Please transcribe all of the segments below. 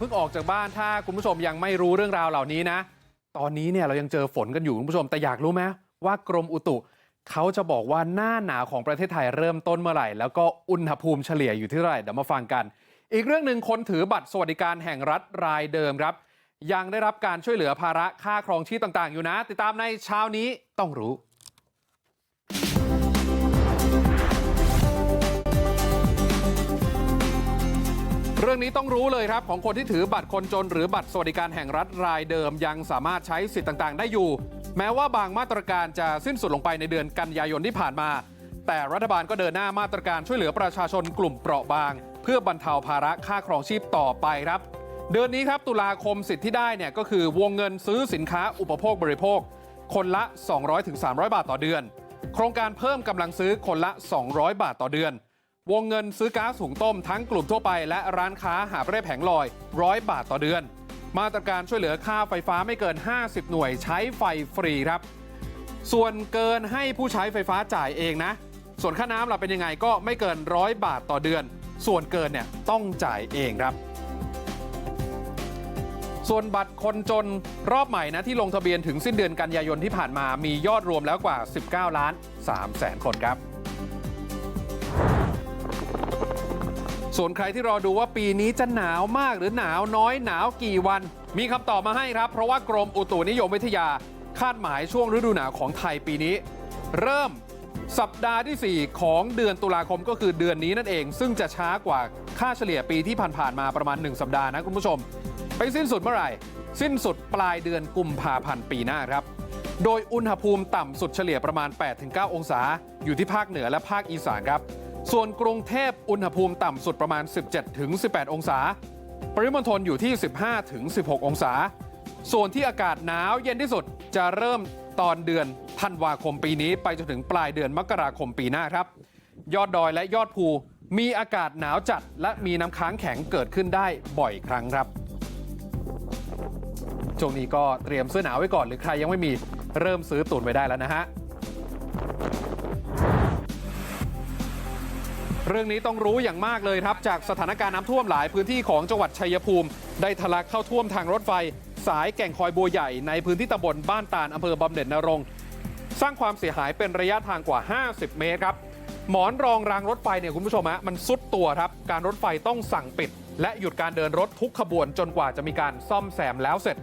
เพิ่งออกจากบ้านถ้าคุณผู้ชมยังไม่รู้เรื่องราวเหล่านี้นะ ตอนนี้เนี่ยเรายังเจอฝนกันอยู่คุณผู้ชมแต่อยากรู้ไหมว่ากรมอุตุเขาจะบอกว่าหน้าหนาวของประเทศไทยเริ่มต้นเมื่อไหร่ แล้วก็อุณหภูมิเฉลี่ยอยู่ที่เท่าไหร่เดี๋ยวมาฟังกัน อีกเรื่องหนึ่งคนถือบัตรสวัสดิการแห่งรัฐรายเดิมครับ ยังได้รับการช่วยเหลือภาระค่าครองชีพต่าง ๆ อยู่นะ ติดตามในเช้านี้ต้องรู้ รื่องนี้ต้องรู้เลยครับ ของคนที่ถือบัตรคนจน หรือบัตรสวัสดิการแห่งรัฐรายเดิมยังสามารถใช้สิทธิ์ต่างๆ ได้อยู่ แม้ว่าบางมาตรการจะสิ้นสุดลงไปในเดือนกันยายนที่ผ่านมา แต่รัฐบาลก็เดินหน้ามาตรการช่วยเหลือประชาชนกลุ่มเปราะบาง เพื่อบรรเทาภาระค่าครองชีพต่อไปครับ เดือนนี้ครับตุลาคมสิทธิ์ที่ได้เนี่ยก็คือวงเงินซื้อสินค้าอุปโภคบริโภค คนละ 200-300 บาทต่อเดือน โครงการเพิ่มกำลังซื้อคนละ 200 บาทต่อเดือน วงเงินซื้อก๊าซหุงต้มทั้งกลุ่มทั่วไปและร้านค้าหาบเร่แผงลอย100บาทต่อเดือน มาตรการช่วยเหลือค่าไฟฟ้าไม่เกิน 50 หน่วยใช้ไฟฟรีครับ ส่วนเกินให้ผู้ใช้ไฟฟ้าจ่ายเองนะ ส่วนค่าน้ำล่ะเป็นยังไงก็ไม่เกินร้อยบาทต่อเดือน ส่วนเกินเนี่ยต้องจ่ายเองครับ ส่วนบัตรคนจนรอบใหม่นะที่ลงทะเบียนถึงสิ้นเดือนกันยายนที่ผ่านมามียอดรวมแล้วกว่า 19 ล้าน3แสนคนครับ ส่วนใครที่รอดูว่าปีนี้จะหนาวมากหรือหนาวน้อยหนาวกี่วัน มีคำตอบมาให้ครับ เพราะว่ากรมอุตุนิยมวิทยาคาดหมายช่วงฤดูหนาวของไทยปีนี้ เริ่มสัปดาห์ที่ 4 ของเดือนตุลาคมก็คือเดือนนี้นั่นเอง ซึ่งจะช้ากว่าค่าเฉลี่ยปีที่ผ่านๆมาประมาณ 1 สัปดาห์นะคุณผู้ชม ไปสิ้นสุดเมื่อไหร่ สิ้นสุดปลายเดือนกุมภาพันธ์ปีหน้าครับ โดยอุณหภูมิต่ำสุดเฉลี่ยประมาณ 8-9 องศา อยู่ที่ภาคเหนือและภาคอีสานครับ ส่วนกรุงเทพอุณหภูมิต่ำสุดประมาณ 17-18 องศา ปริมณฑลอยู่ที่ 15-16 องศา ส่วนที่อากาศหนาวเย็นที่สุดจะเริ่มตอนเดือนธันวาคมปีนี้ไปจนถึงปลายเดือนมกราคมปีหน้าครับ ยอดดอยและยอดภูมีอากาศหนาวจัด และมีน้ำค้างแข็งเกิดขึ้นได้บ่อยครั้งครับช่วงนี้ก็เตรียมเสื้อหนาวไว้ก่อนหรือใครยังไม่มีเริ่มซื้อตุนไว้ได้แล้วนะฮะ เรื่องนี้ต้องรู้อย่างมากเลยครับ จากสถานการณ์น้ำท่วมหลายพื้นที่ของจังหวัดชัยภูมิ ได้ทะลักเข้าท่วมทางรถไฟ สายแก่งคอยบัวใหญ่ในพื้นที่ตำบลบ้านตาลอำเภอบำเหน็จนรงสร้างความเสียหายเป็นระยะทางกว่า 50 เมตรครับหมอนรองรางรถไฟเนี่ยคุณผู้ชมฮะมันซุดตัวครับ การรถไฟต้องสั่งปิด และหยุดการเดินรถทุกขบวนจนกว่าจะมีการซ่อมแซมแล้วเสร็จ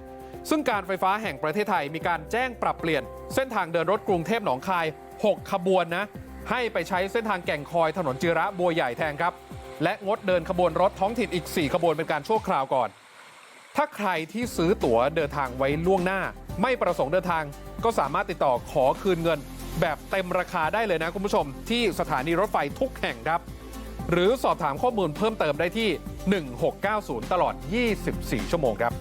ซึ่งการไฟฟ้าแห่งประเทศไทยมีการแจ้งปรับเปลี่ยน เส้นทางเดินรถกรุงเทพหนองคาย 6 ขบวนนะ ให้ไปใช้เส้นทางแก่งคอยถนนจิระบัวใหญ่แทนครับ และงดเดินขบวนรถท้องถิ่นอีก 4 ขบวนเป็นการชั่วคราวก่อน ถ้าใครที่ซื้อตั๋วเดินทางไว้ล่วงหน้า ไม่ประสงค์เดินทาง ก็สามารถติดต่อขอคืนเงิน แบบเต็มราคาได้เลยนะคุณผู้ชม ที่สถานีรถไฟทุกแห่งครับ หรือสอบถามข้อมูลเพิ่มเติมได้ที่ 1690 ตลอด 24 ชั่วโมงครับ